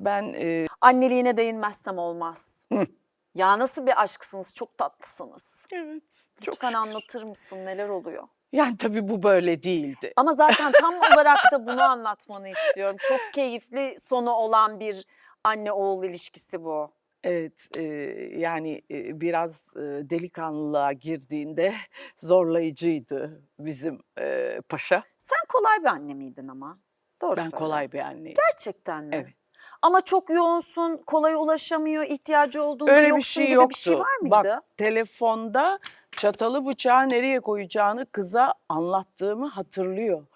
Ben e, Anneliğine değinmezsem olmaz. Hı. Ya nasıl bir aşksınız? Çok tatlısınız. evet çok Lütfen şükür. anlatır mısın neler oluyor? Yani tabii bu böyle değildi. Ama zaten tam olarak da bunu anlatmanı istiyorum. Çok keyifli sonu olan bir anne oğul ilişkisi bu. Evet, e, yani e, biraz e, delikanlılığa girdiğinde zorlayıcıydı bizim e, paşa. Sen kolay bir anne miydin ama? Doğru Ben söyle. kolay bir anneyim. Gerçekten mi? Evet. Ama çok yoğunsun, kolay ulaşamıyor, ihtiyacı olduğunda Öyle bir yoksun şey gibi yoktu. bir şey var mıydı? Bak telefonda çatalı bıçağı nereye koyacağını kıza anlattığımı hatırlıyor.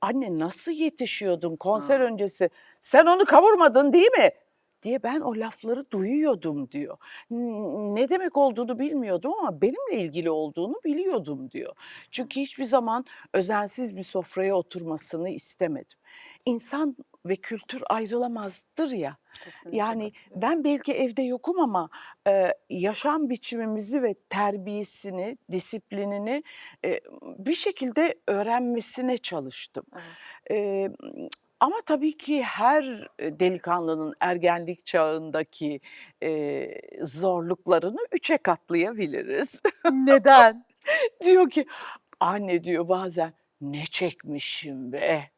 Anne nasıl yetişiyordun konser Ha. öncesi? Sen onu kavurmadın değil mi? diye ben o lafları duyuyordum diyor. N- Ne demek olduğunu bilmiyordum ama benimle ilgili olduğunu biliyordum diyor. Çünkü hiçbir zaman özensiz bir sofraya oturmasını istemedim. İnsan ve kültür ayrılamazdır ya. Kesinlikle Yani ben belki evde yokum ama e, yaşam biçimimizi ve terbiyesini, disiplinini e, bir şekilde öğrenmesine çalıştım. Evet. E, ama tabii ki her delikanlının ergenlik çağındaki e, zorluklarını üçe katlayabiliriz. Neden? diyor ki anne diyor bazen ne çekmişim be.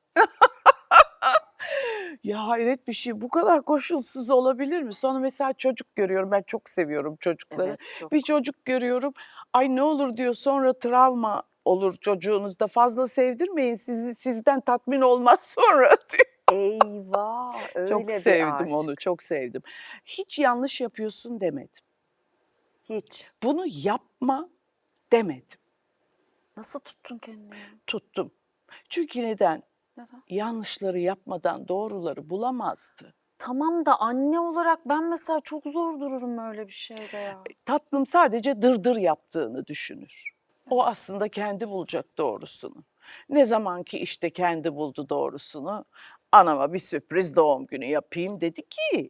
Ya hayret bir şey bu kadar koşulsuz olabilir mi? Sonra mesela çocuk görüyorum ben çok seviyorum çocukları. Evet çok. Bir çocuk görüyorum ay ne olur diyor sonra travma olur çocuğunuzda fazla sevdirmeyin sizi sizden tatmin olmaz sonra diyor. Eyvah öyle çok bir sevdim aşk. onu çok sevdim. Hiç yanlış yapıyorsun demedim. Hiç. Bunu yapma demedim. Nasıl tuttun kendini? Tuttum. Çünkü neden? Neden? yanlışları yapmadan doğruları bulamazdı. Tamam da anne olarak ben mesela çok zor dururum öyle bir şeyde ya. Tatlım sadece dırdır yaptığını düşünür. O aslında kendi bulacak doğrusunu. Ne zaman ki işte kendi buldu doğrusunu, anama bir sürpriz doğum günü yapayım dedi ki,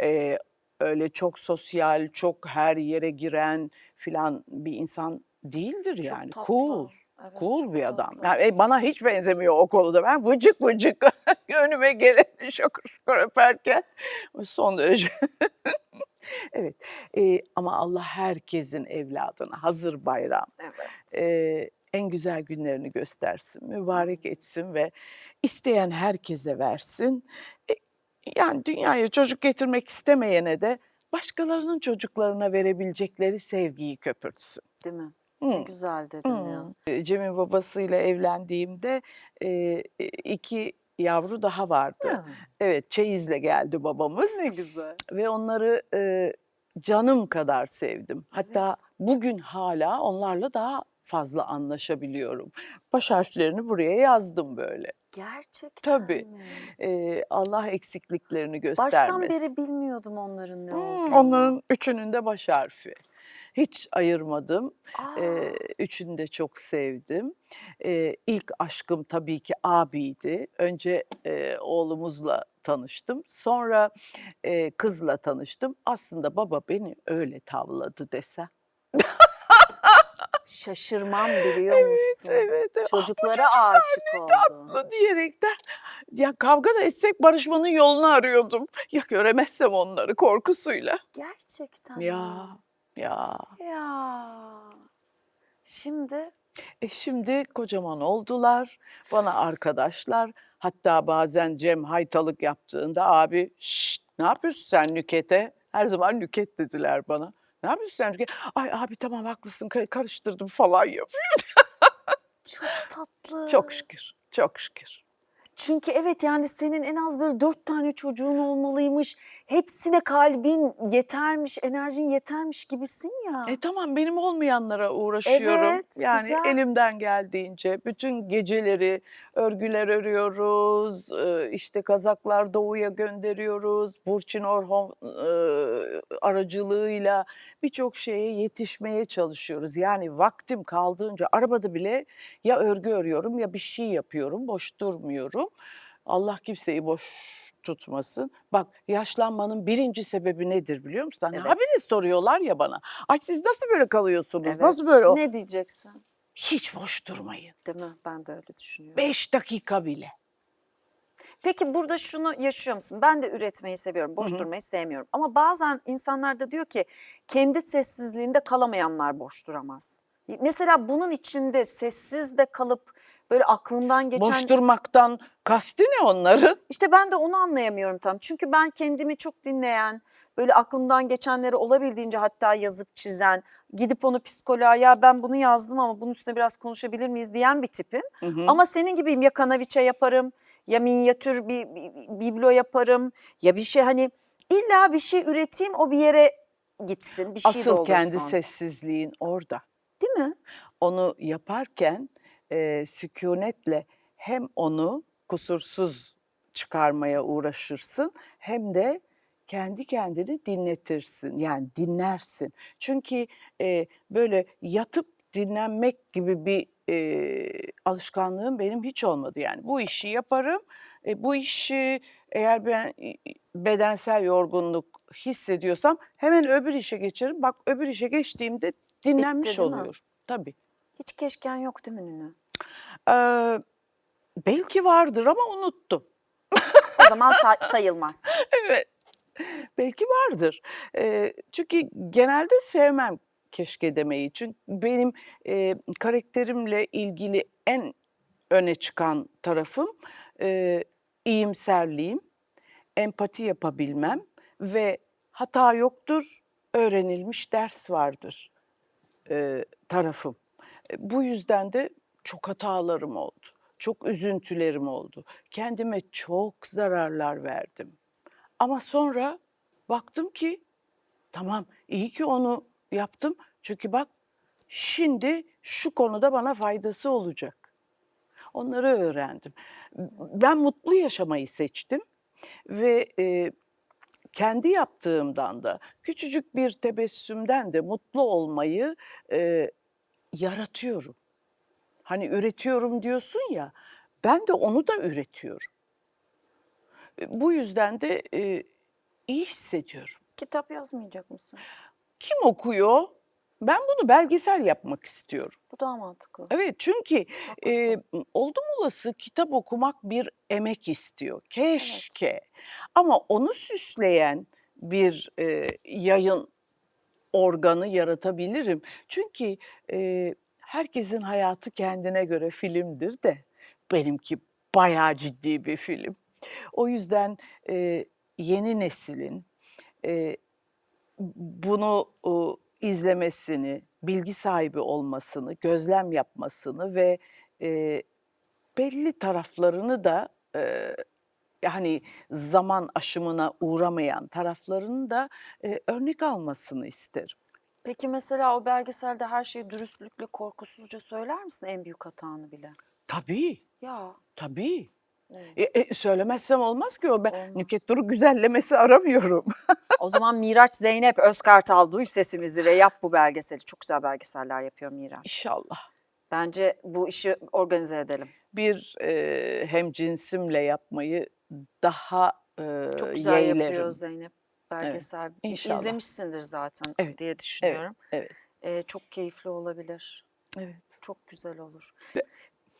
e, öyle çok sosyal, çok her yere giren filan bir insan değildir Çok yani. tatlı. Cool. Evet, Cool bir adam. tatlı. Yani e, bana hiç benzemiyor o konuda. Ben vıcık vıcık önüme geleni şakır şakır öperken son derece. evet e, ama Allah herkesin evladına hazır bayram Evet. e, en güzel günlerini göstersin, mübarek etsin ve isteyen herkese versin. E, yani dünyaya çocuk getirmek istemeyene de başkalarının çocuklarına verebilecekleri sevgiyi köpürtsün. Değil mi? Ne güzel dedin ya. E, Cem'in babasıyla evlendiğimde e, e, iki yavru daha vardı. Hı. Evet, çeyizle geldi babamız Ne güzel. ve onları e, canım kadar sevdim. Hatta bugün hala onlarla daha fazla anlaşabiliyorum. Baş harflerini buraya yazdım böyle. Gerçekten Tabii. mi? E, Allah eksikliklerini göstermesin. Baştan beri bilmiyordum onların ne Hmm, olduğunu. Onların üçünün de baş harfi. Hiç ayırmadım. Aa, üçünü de çok sevdim. Ee, ilk aşkım tabii ki abiydi. Önce e, oğlumuzla tanıştım. Sonra e, kızla tanıştım. Aslında baba beni öyle tavladı desem. şaşırmam biliyor musun? Evet, evet. Ah, Çocuklara aşık oldu. tatlı diyerekten ya kavga da etsek barışmanın yolunu arıyordum. Ya göremezsem onları korkusuyla. Gerçekten Ya? Ya. Ya. Şimdi E şimdi kocaman oldular, bana arkadaşlar. Hatta bazen Cem haytalık yaptığında abi şşt ne yapıyorsun sen Nüket'e? Her zaman Nüket dediler bana. Ne yapıyorsun sen Nüket? Ay abi tamam haklısın ka- karıştırdım falan yapıyor. çok tatlı. Çok şükür, çok şükür. Çünkü evet yani senin en az böyle dört tane çocuğun olmalıymış. Hepsine kalbin yetermiş, enerjin yetermiş gibisin ya. E tamam benim olmayanlara uğraşıyorum. Evet, yani güzel. elimden geldiğince bütün geceleri örgüler örüyoruz. e, işte kazaklar doğuya gönderiyoruz. Burçin Orhon e, aracılığıyla birçok şeye yetişmeye çalışıyoruz. Yani vaktim kaldığınca arabada bile ya örgü örüyorum ya bir şey yapıyorum. Boş durmuyorum. Allah kimseyi boş tutmasın. Bak yaşlanmanın birinci sebebi nedir biliyor musun? Hani Evet. habire soruyorlar ya bana. Ay siz nasıl böyle kalıyorsunuz? Evet. Nasıl böyle? Ne diyeceksin? Hiç boş durmayın. Değil mi? Ben de öyle düşünüyorum. Beş dakika bile. Peki burada şunu yaşıyor musun? Ben de üretmeyi seviyorum, boş Hı hı. durmayı sevmiyorum. Ama bazen insanlar da diyor ki kendi sessizliğinde kalamayanlar boş duramaz. Mesela bunun içinde sessiz de kalıp böyle aklından geçen... Boş durmaktan kasti ne onların? İşte ben de onu anlayamıyorum tam. Çünkü ben kendimi çok dinleyen, böyle aklımdan geçenleri olabildiğince hatta yazıp çizen, gidip onu psikoloğa ya ben bunu yazdım ama bunun üstüne biraz konuşabilir miyiz diyen bir tipim. Hı hı. Ama senin gibiyim ya kanaviçe yaparım ya minyatür bir, bir- bir biblo yaparım ya bir şey hani illa bir şey üreteyim o bir yere gitsin bir şey Asıl kendi sessizliğin orada. Değil mi? Onu yaparken e, sükunetle hem onu kusursuz çıkarmaya uğraşırsın hem de kendi kendini dinletirsin. Yani dinlersin. Çünkü e, böyle yatıp dinlenmek gibi bir e, alışkanlığım benim hiç olmadı. Yani bu işi yaparım. E, bu işi eğer ben bedensel yorgunluk hissediyorsam hemen öbür işe geçerim. Bak öbür işe geçtiğimde dinlenmiş mi? oluyor. Tabii. Hiç keşken yok değil mi Nünü? Ee, belki vardır ama unuttum. O zaman say- sayılmaz. Evet. Belki vardır. Ee, çünkü genelde sevmem keşke demeyi. Çünkü benim e, karakterimle ilgili en öne çıkan tarafım e, iyimserliğim, empati yapabilmem ve hata yoktur, öğrenilmiş ders vardır e, tarafım. Bu yüzden de çok hatalarım oldu. Çok üzüntülerim oldu. Kendime çok zararlar verdim. Ama sonra baktım ki tamam iyi ki onu yaptım. Çünkü bak şimdi şu konuda bana faydası olacak. Onları öğrendim. Ben mutlu yaşamayı seçtim ve e, kendi yaptığımdan da küçücük bir tebessümden de mutlu olmayı e, yaratıyorum. Hani üretiyorum diyorsun ya, ben de onu da üretiyorum. E, Bu yüzden de e, iyi hissediyorum. Kitap yazmayacak mısın? Kim okuyor? Ben bunu belgesel yapmak istiyorum. Bu daha mantıklı. Evet çünkü e, Haklısın. oldum olası kitap okumak bir emek istiyor. Keşke. Ama onu süsleyen bir e, yayın organı yaratabilirim. Çünkü e, herkesin hayatı kendine göre filmdir de benimki bayağı ciddi bir film. O yüzden e, yeni neslin e, bunu e, izlemesini, bilgi sahibi olmasını, gözlem yapmasını ve e, belli taraflarını da e, yani zaman aşımına uğramayan taraflarını da e, örnek almasını isterim. Peki mesela o belgeselde her şeyi dürüstlükle, korkusuzca söyler misin en büyük hatanı bile? Tabii, Ya. tabii. evet. E, e, söylemezsem olmaz ki o. Ben Olmaz. Nüket Duru güzellemesi aramıyorum. O zaman Miraç Zeynep Özkartal duy sesimizi ve yap bu belgeseli. Çok güzel belgeseller yapıyor Miraç. İnşallah. Bence bu işi organize edelim. Bir e, hem cinsimle yapmayı daha e, Çok güzel yeğlerim. yapıyor Zeynep belgesel. inşallah. İzlemişsindir zaten Evet, diye düşünüyorum. Evet, Ee, çok keyifli olabilir. evet. Çok güzel olur. De-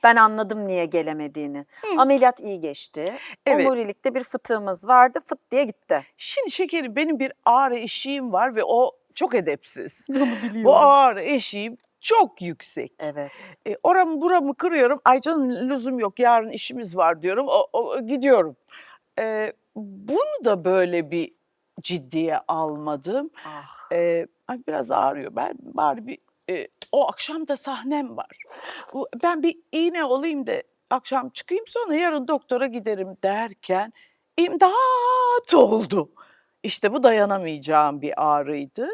Ben anladım niye gelemediğini. Ameliyat iyi geçti. Evet. Omurilikte bir fıtığımız vardı. Fıt diye gitti. Şimdi şekerim benim bir ağrı eşiğim var ve o çok edepsiz. Onu biliyorum. Bu ağrı eşiğim çok yüksek. Evet. E, oramı buramı kırıyorum. Ay canım lüzum yok yarın işimiz var diyorum. O, o- gidiyorum. E, bunu da böyle bir ciddiye almadım. Ah. E, ay biraz ağrıyor. Ben bari bir e, o akşam da sahnem var. Ben bir iğne olayım da akşam çıkayım sonra yarın doktora giderim derken imdat oldu. İşte bu dayanamayacağım bir ağrıydı.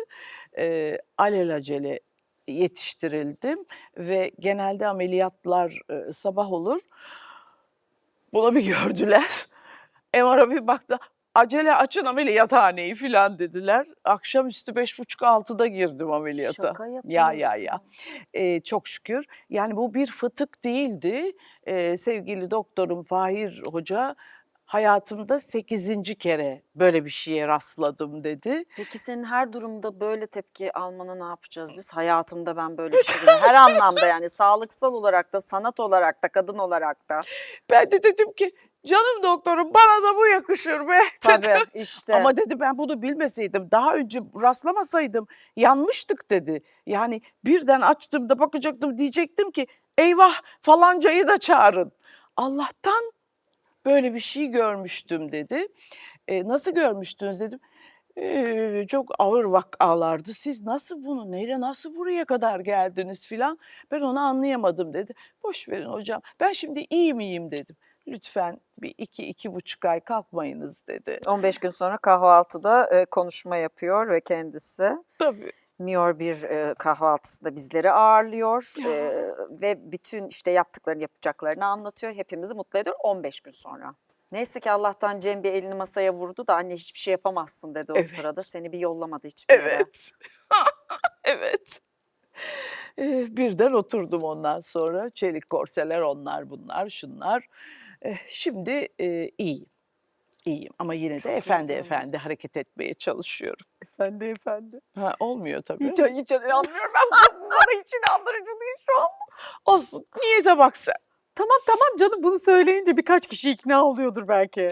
E, alelacele yetiştirildim ve genelde ameliyatlar e, sabah olur. Buna bir gördüler. MR'a bir baktı. Acele açın ameliyathaneyi filan dediler. Akşamüstü beş buçuk altıda girdim ameliyata. Şaka. Ya ya ya. Ee, çok şükür. Yani bu bir fıtık değildi. Ee, sevgili doktorum Fahir Hoca hayatımda sekizinci kere böyle bir şeye rastladım dedi. Peki senin her durumda böyle tepki almana ne yapacağız biz? Hayatımda ben böyle bir şey. Her anlamda yani sağlıksal olarak da, sanat olarak da, kadın olarak da. Ben de dedim ki Canım doktorum bana da bu yakışır be. Tabii işte. Ama dedi ben bunu bilmeseydim, daha önce rastlamasaydım yanmıştık dedi. Yani birden açtığımda bakacaktım diyecektim ki eyvah falancayı da çağırın. Allah'tan böyle bir şey görmüştüm dedi. "E, nasıl görmüştünüz dedim. "E, çok ağır vakalardı. Siz nasıl bunu, neyle nasıl buraya kadar geldiniz filan. Ben onu anlayamadım dedi. Boş verin hocam. Ben şimdi iyi miyim dedim. Lütfen bir iki, iki buçuk ay kalkmayınız dedi. 15 gün sonra kahvaltıda e, konuşma yapıyor ve kendisi Tabii. Miyor bir e, kahvaltısında bizleri ağırlıyor e, ve bütün işte yaptıklarını yapacaklarını anlatıyor. Hepimizi mutlu ediyor 15 gün sonra. Neyse ki Allah'tan Cem bir elini masaya vurdu da anne hiçbir şey yapamazsın dedi o Evet. sırada. Seni bir yollamadı hiçbir yere. Evet. evet. Eh, birden oturdum ondan sonra. Çelik korseler onlar bunlar şunlar. Eh, şimdi eh, iyiyim. İyiyim ama yine de Çok iyi efendi efendi hareket etmeye çalışıyorum. Efendi efendi. Ha, olmuyor tabii. Hiç, hiç inanmıyorum ben bu- bana hiç inandırıcı değil şu an. Olsun. Niyete bak sen. Tamam tamam canım bunu söyleyince birkaç kişi ikna oluyordur belki.